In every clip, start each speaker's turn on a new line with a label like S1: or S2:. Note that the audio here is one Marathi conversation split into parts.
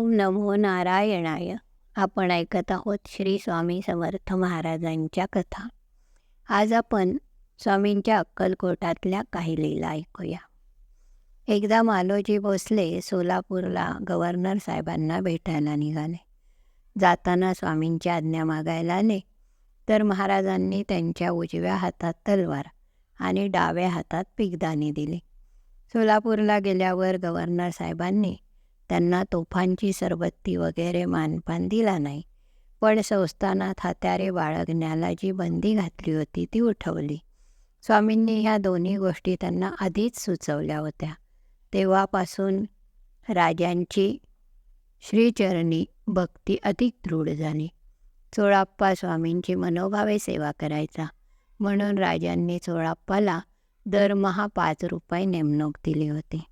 S1: ओम नमो नारायणाय. आपण ऐकत आहोत श्री स्वामी समर्थ महाराजांच्या कथा. आज आपण स्वामींच्या अक्कलकोटातल्या काही लीला ऐकूया. एकदा मालोजी भोसले सोलापूरला गव्हर्नर साहेबांना भेटायला निघाले. जाताना स्वामींची आज्ञा मागायला आले तर महाराजांनी त्यांच्या उजव्या हातात तलवार आणि डाव्या हातात पिकदानी दिली. सोलापूरला गेल्यावर गव्हर्नर साहेबांनी त्यांना तोफांची सरबत्ती वगैरे मानपान दिला नाही. पण संस्थानात हात्यारे बाळगण्याला जी बंदी घातली होती ती उठवली. स्वामींनी ह्या दोन्ही गोष्टी त्यांना आधीच सुचवल्या होत्या. तेव्हापासून राजांची श्रीचरणी भक्ती अधिक दृढ झाली. चोळाप्पा स्वामींची मनोभावे सेवा करायचा. म्हणून राजांनी चोळाप्पाला दरमहा पाच रुपये नेमणूक दिली होती.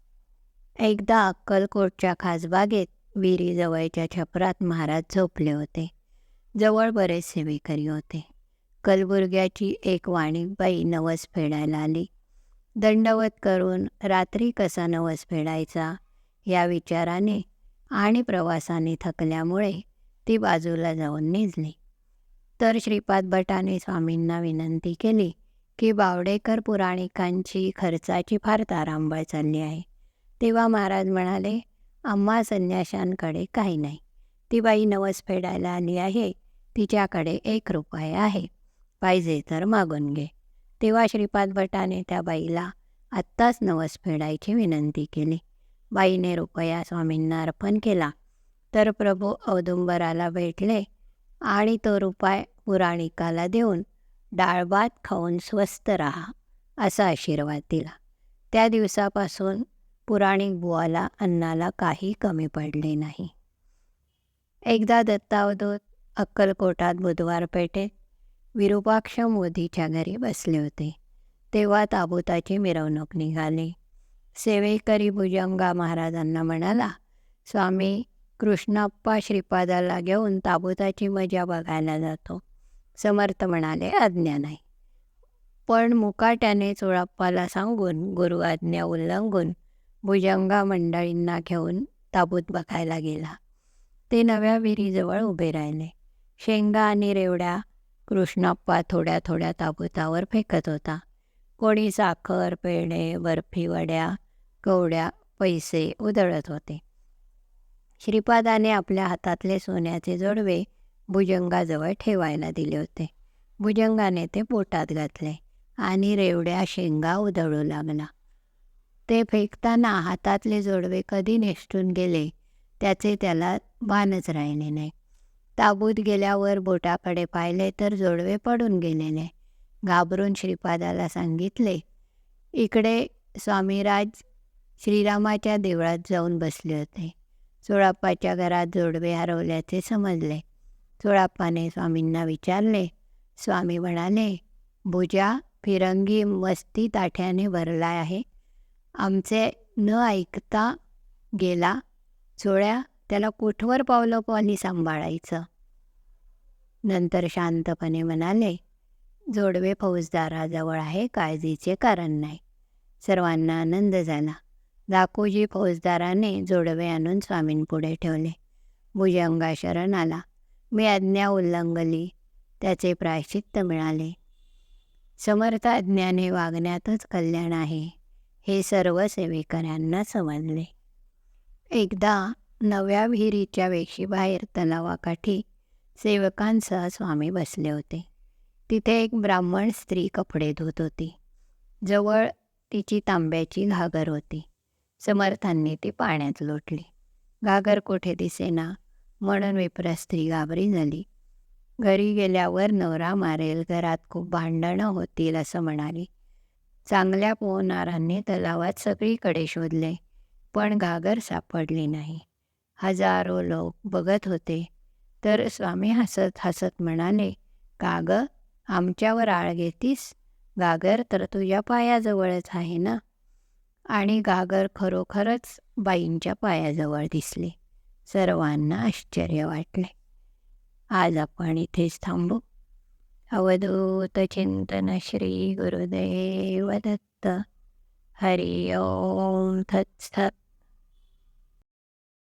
S1: एकदा अक्कलकोटच्या खासबागेत विहिरीजवळच्या छपरात महाराज झोपले होते. जवळ बरेच सेवेकरी होते. कलबुर्ग्याची एक वाणीबाई नवस फेडायला आली. दंडवत करून रात्री कसा नवस फेडायचा या विचाराने आणि प्रवासाने थकल्यामुळे ती बाजूला जाऊन निजली. तर श्रीपाद भटाने स्वामींना विनंती केली की बावडेकर पुराणिकांची खर्चाची फार तारांबळ चालली आहे. तेव्हा महाराज म्हणाले आम्हा संन्याशांकडे काही नाही. ती बाई नवस फेडायला आली आहे. तिच्याकडे एक रुपये आहे. पाहिजे तर मागून घे. तेव्हा श्रीपाद भटाने त्या बाईला आत्ताच नवस फेडायची विनंती केली. बाईने रुपया स्वामींना अर्पण केला. तर प्रभू औदुंबराला भेटले आणि तो रुपाय पुराणिकाला देऊन डाळभात खाऊन स्वस्त राहा असा आशीर्वाद दिला. त्या दिवसापासून पुराणिक बुवाला अन्नाला काही कमी पडले नाही. एकदा दत्तावधूत अक्कलकोटात बुधवार पेठेत विरूपाक्ष मोदीच्या घरी बसले होते. तेव्हा ताबूताची मिरवणूक निघाली. सेवेकरी भुजंगा महाराजांना म्हणाला स्वामी कृष्णाप्पा श्रीपादाला घेऊन ताबुताची मजा बघायला जातो. समर्थ म्हणाले आज्ञा नाही. पण मुकाट्याने चोळाप्पाला सांगून गुरु आज्ञा उल्लंघून भुजंगा मंडळींना घेऊन ताबूत बघायला गेला. ते नव्या विहिरीजवळ उभे राहिले. शेंगा आणि रेवड्या कृष्णाप्पा थोड्या थोड्या ताबूतावर फेकत होता. कोणी साखर पेढे बर्फी वड्या कवड्या पैसे उधळत होते. श्रीपादाने आपल्या हातातले सोन्याचे जोडवे भुजंगाजवळ ठेवायला दिले होते. भुजंगाने ते पोटात घातले आणि रेवड्या शेंगा उधळू लागला. ते फेकताना हातातले जोडवे कधी निष्ठून गेले त्याचे त्याला भानच राहिले नाही. ताबूत गेल्यावर बोटाकडे पाहिले तर जोडवे पडून गेलेले. घाबरून श्रीपादाला सांगितले इकडे स्वामीराज श्रीरामाच्या देवळात जाऊन बसले होते. चोळाप्पाच्या घरात जोडवे हरवल्याचे समजले. चोळाप्पाने स्वामींना विचारले. स्वामी म्हणाले भुजा फिरंगी मस्ती ताठ्याने भरला आहे. आमचे न ऐकता गेला चोळ्या त्याला कोठवर पावलं पाणी सांभाळायचं? नंतर शांतपणे म्हणाले जोडवे फौजदाराजवळ आहे काळजीचे कारण नाही. सर्वांना आनंद झाला. दाकोजी फौजदाराने जोडवे आणून स्वामींपुढे ठेवले. भुजंगा शरण आला. मी आज्ञा उल्लंघली. त्याचे प्रायश्चित्त मिळाले. समर्थ अज्ञाने वागण्यातच कल्याण आहे. हे सर्व सेवेकऱ्यांना समजले. एकदा नव्या विहिरीच्या वेशीबाहेर तलावाकाठी सेवकांसह स्वामी बसले होते. तिथे एक ब्राह्मण स्त्री कपडे धुत होती. जवळ तिची तांब्याची घागर होती. समर्थांनी ती पाण्यात लोटली. घागर कुठे दिसेना म्हणून विप्र स्त्री घाबरी झाली. घरी गेल्यावर नवरा मारेल घरात खूप भांडणं होतील असं म्हणाली. चांगल्या पोहणारांनी तलावात सगळीकडे शोधले पण घागर सापडली नाही. हजारो लोक बघत होते तर स्वामी हसत हसत म्हणाले का ग? आमच्यावर आळ घेतीस? गागर तर तुझ्या पायाजवळच आहे ना? आणि गागर खरोखरच बाईंच्या पायाजवळ दिसली. सर्वांना आश्चर्य वाटले. आज आपण इथेच थांबू. अवधूत चिंतन श्री गुरुदेव दत्त हरि ओम थत्सत